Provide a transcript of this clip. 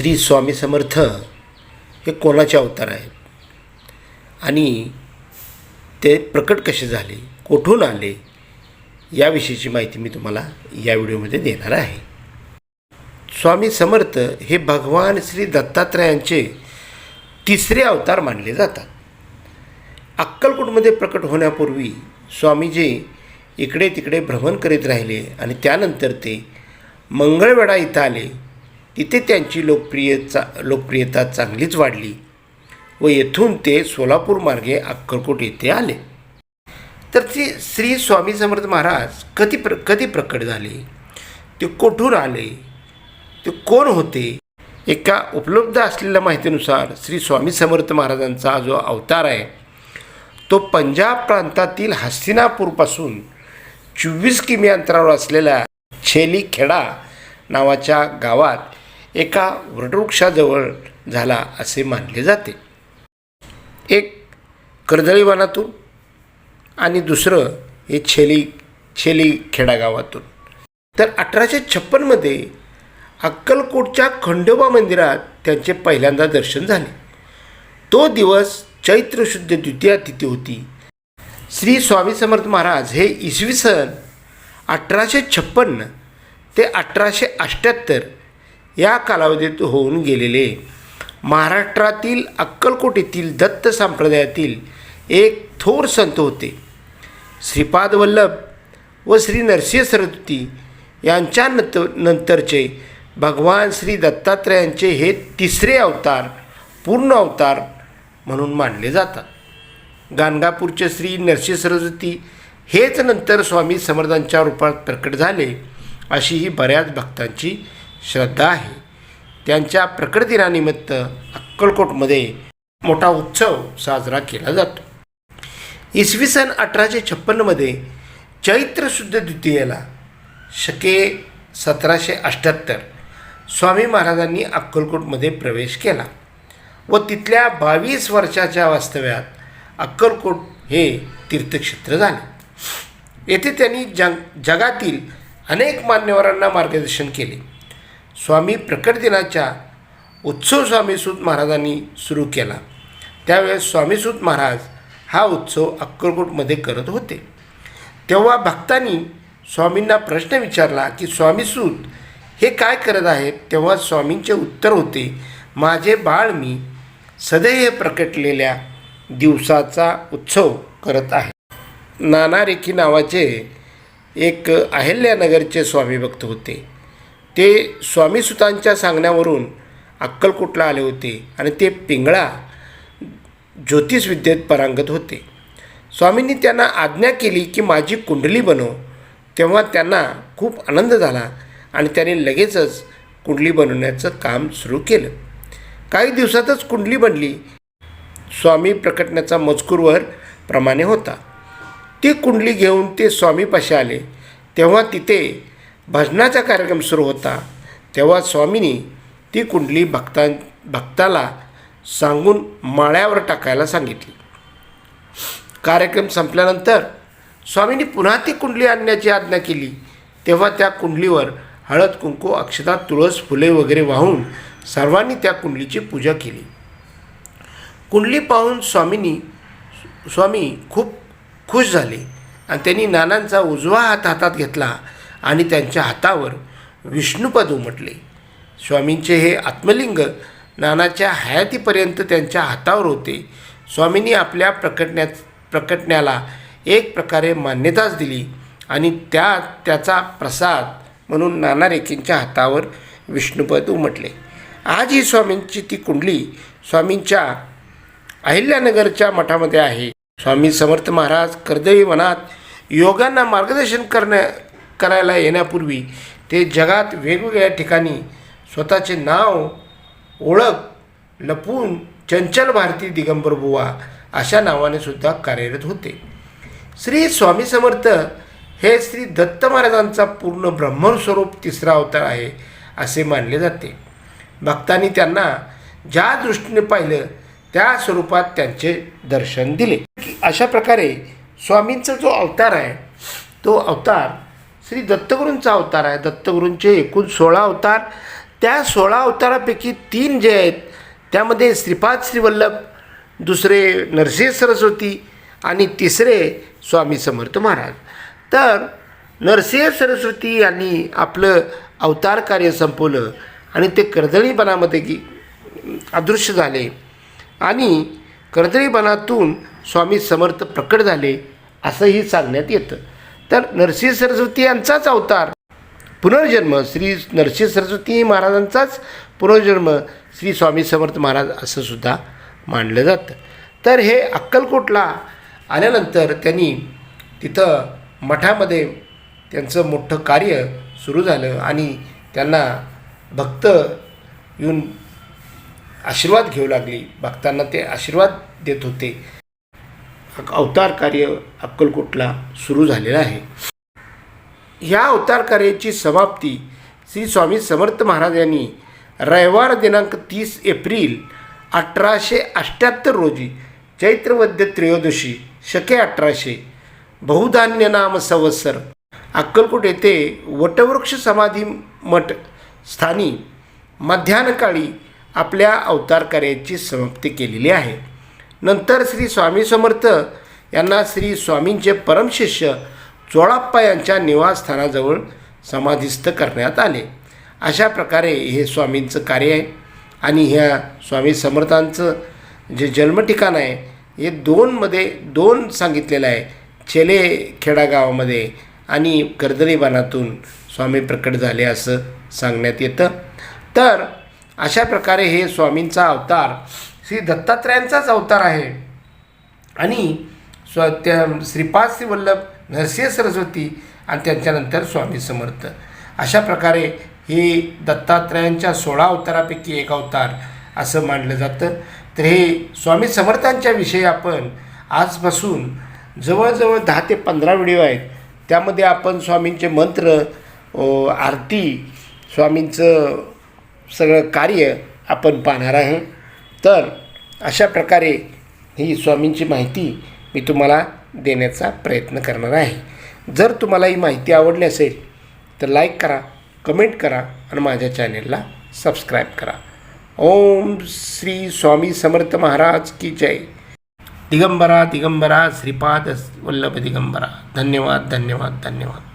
श्री स्वामी समर्थ हे कोणाचे अवतार आहेत? आणि ते प्रकट कसे झाले? कुठून आले? याविषयीची माहिती मी तुम्हाला या व्हिडिओमध्ये देणार आहे. स्वामी समर्थ हे भगवान श्री दत्तात्रयांचे तिसरे अवतार मानले जातात. अक्कलकोटमध्ये प्रकट होण्यापूर्वी स्वामीजी इकडे तिकडे भ्रमण करीत राहिले आणि त्यानंतर ते मंगळवेढा इथं आले. तिथे त्यांची लोकप्रियता लोकप्रियता चांगलीच वाढली व येथून ते सोलापूर मार्गे अक्कलकोट येथे आले. तर ते श्री स्वामी समर्थ महाराज कधी प्र कधी प्रकट झाले? ते कोठून आले? ते कोण होते? एका उपलब्ध असलेल्या माहितीनुसार श्री स्वामी समर्थ महाराजांचा जो अवतार आहे तो पंजाब प्रांतातील हस्तिनापूरपासून चोवीस किमी अंतरावर असलेल्या छेली खेडा नावाच्या गावात एका वटवृक्षाजवळ झाला असे मानले जाते. एक कर्दळीवनातून आणि दुसरं हे छेली छेली खेडागावातून. तर अठराशे छप्पनमध्ये अक्कलकोटच्या खंडोबा मंदिरात त्यांचे पहिल्यांदा दर्शन झाले. तो दिवस चैत्र शुद्ध द्वितीया तिथी होती. श्री स्वामी समर्थ महाराज हे इसवी सन अठराशे छप्पन्न ते अठराशे अठ्ठ्याहत्तर या कालावधीत होऊन गेलेले. महाराष्ट्रातील अक्कलकोट येथील दत्त संप्रदायातील एक थोर संत होते. श्रीपाद वल्लभ व श्री नरसिंह सरस्वती यांच्या नंत नंतरचे भगवान श्री दत्तात्रयांचे हे तिसरे अवतार पूर्ण अवतार म्हणून मानले जातात. गाणगापूरचे श्री नरसिंह सरस्वती हेच नंतर स्वामी समर्थांच्या रूपात प्रकट झाले अशी ही बऱ्याच भक्तांची श्रद्धा आहे. त्यांच्या प्रकटदिनानिमित्त अक्कलकोटमध्ये मोठा उत्सव साजरा केला जातो. इसवी सन अठराशे छप्पन्नमध्ये चैत्र शुद्ध द्वितीयेला शके सतराशे अठ्ठ्याहत्तर स्वामी महाराजांनी अक्कलकोटमध्ये प्रवेश केला व तिथल्या बावीस वर्षाच्या वास्तव्यात अक्कलकोट हे तीर्थक्षेत्र झाले. येथे त्यांनी जग जगातील अनेक मान्यवरांना मार्गदर्शन केले. स्वामी प्रकट दिनाच्या उत्सव स्वामीसूत महाराजांनी सुरू केला. त्यावेळेस स्वामीसूत महाराज हा उत्सव अक्कलकोटमध्ये करत होते. तेव्हा भक्तांनी स्वामींना प्रश्न विचारला की स्वामीसूत हे काय करत आहेत? तेव्हा स्वामींचे उत्तर होते माझे बाळ मी सदैव प्रकटलेल्या दिवसाचा उत्सव करत आहे. नाना रेखी नावाचे एक अहिल्यानगरचे स्वामी भक्त होते. ते स्वामीसुतांच्या सांगण्यावरून अक्कलकोटला आले होते आणि ते पिंगळा ज्योतिषविद्येत परांगत होते. स्वामींनी त्यांना आज्ञा केली की माझी कुंडली बनव तेव्हा त्यांना खूप आनंद झाला आणि त्यांनी लगेचच कुंडली बनवण्याचं काम सुरू केलं. काही दिवसातच कुंडली बनली. स्वामी प्रकटण्याचा मजकूरवर प्रमाणे होता. ती कुंडली घेऊन ते स्वामीपाशी आले. तेव्हा तिथे भजनाचा कार्यक्रम सुरू होता तेव्हा स्वामींनी ती कुंडली भक्तां भक्ताला सांगून माळ्यावर टाकायला सांगितली. कार्यक्रम संपल्यानंतर स्वामींनी पुन्हा ती कुंडली आणण्याची आज्ञा केली. तेव्हा त्या कुंडलीवर हळद कुंकू अक्षता तुळस फुले वगैरे वाहून सर्वांनी त्या कुंडलीची पूजा केली. कुंडली पाहून स्वामींनी स्वामी खूप खुश झाले आणि त्यांनी नानांचा उजवा हात हातात घेतला आणि त्यांच्या हातावर विष्णुपद उमटले. स्वामींचे हे आत्मलिंग नानाच्या हयातीपर्यंत त्यांच्या हातावर होते. स्वामींनी आपल्या प्रकटण्यात प्रकटण्याला एक प्रकारे मान्यताच दिली आणि त्या त्याचा प्रसाद म्हणून नाना रेखींच्या हातावर विष्णुपद उमटले. आज ही स्वामींची ती कुंडली स्वामींच्या अहिल्यानगरच्या मठामध्ये आहे. स्वामी समर्थ महाराज कर्दळी वनात योगांना मार्गदर्शन करण्या करायला येण्यापूर्वी ते जगात वेगवेगळ्या ठिकाणी स्वतःचे नाव ओळख लपून चंचल भारती दिगंबर बुवा अशा नावाने सुद्धा कार्यरत होते. श्री स्वामी समर्थ हे श्री दत्त महाराजांचा पूर्ण ब्रह्मस्वरूप तिसरा अवतार आहे असे मानले जाते. भक्तांनी त्यांना ज्या दृष्टीने पाहिलं त्या स्वरूपात त्यांचे दर्शन दिले. अशा प्रकारे स्वामींचा जो अवतार आहे तो अवतार श्री दत्तगुरूंचा अवतार आहे. दत्तगुरूंचे एकूण सोळा अवतार. त्या सोळा अवतारापैकी तीन जे आहेत त्यामध्ये श्रीपाद श्रीवल्लभ दुसरे नरसिंह सरस्वती आणि तिसरे स्वामी समर्थ महाराज. तर नरसिंह सरस्वती यांनी आपलं अवतार कार्य संपवलं आणि ते कर्दळीपणामध्ये गी अदृश्य झाले आणि कर्दळीपणातून स्वामी समर्थ प्रकट झाले असंही सांगण्यात येतं. तर नरसिंह सरस्वती यांचाच अवतार. पुनर्जन्म श्री नरसिंह सरस्वती महाराजांचाच पुनर्जन्म श्री स्वामी समर्थ महाराज असं सुद्धा मानलं जातं. तर हे अक्कलकोटला आल्यानंतर त्यांनी तिथं मठामध्ये त्यांचं मोठं कार्य सुरू झालं आणि त्यांना भक्त येऊन आशीर्वाद घेऊ लागली. भक्तांना ते आशीर्वाद देत होते. अवतार कार्य अक्कलकोटला सुरू झालेलं आहे. ह्या अवतार कार्याची समाप्ती श्री स्वामी समर्थ महाराज यांनी रविवार दिनांक तीस एप्रिल अठराशे अठ्ठ्याहत्तर रोजी चैत्रवद्य त्रयोदशी शके अठराशे बहुधान्य नाम संवत्सर अक्कलकोट येथे वटवृक्ष समाधी मठ स्थानी मध्यान्हकाळी आपल्या अवतार कार्याची समाप्ती केलेली आहे. नंतर श्री स्वामी समर्थ यांना श्री स्वामींचे परमशिष्य चोळाप्पा यांच्या निवासस्थानाजवळ समाधिस्थ करण्यात आले. अशा प्रकारे हे स्वामींचं कार्य आहे आणि ह्या स्वामी समर्थांचं जे जन्मठिकाण आहे हे दोनमध्ये दोन सांगितलेलं आहे. चेले खेडा गावामध्ये आणि कर्दळीबाणातून स्वामी प्रकट झाले असं सांगण्यात येतं. तर अशा प्रकारे हे स्वामींचा अवतार श्री दत्तात्रयांचाच अवतार आहे. आणि स्व त्या श्रीपाद श्रीवल्लभ नरसिंह सरस्वती आणि त्यांच्यानंतर स्वामी समर्थ. अशा प्रकारे हे दत्तात्रयांच्या सोळा अवतारापैकी एक अवतार असं मानलं जातं. तर हे स्वामी समर्थांच्या विषयी आपण आजपासून जवळजवळ दहा ते पंधरा व्हिडिओ आहेत. त्यामध्ये आपण स्वामींचे मंत्र आरती स्वामींचं सगळं कार्य आपण पाहणार आहे. तर अशा प्रकारे ही स्वामींची माहिती मी तुम्हाला देण्याचा प्रयत्न करणार आहे. जर तुम्हाला ही माहिती आवडली असेल तर लाईक करा कमेंट करा आणि माझ्या चॅनेलला सबस्क्राईब करा. ओम श्री स्वामी समर्थ महाराज की जय. दिगंबरा दिगंबरा श्रीपाद वल्लभ दिगंबरा. धन्यवाद धन्यवाद धन्यवाद.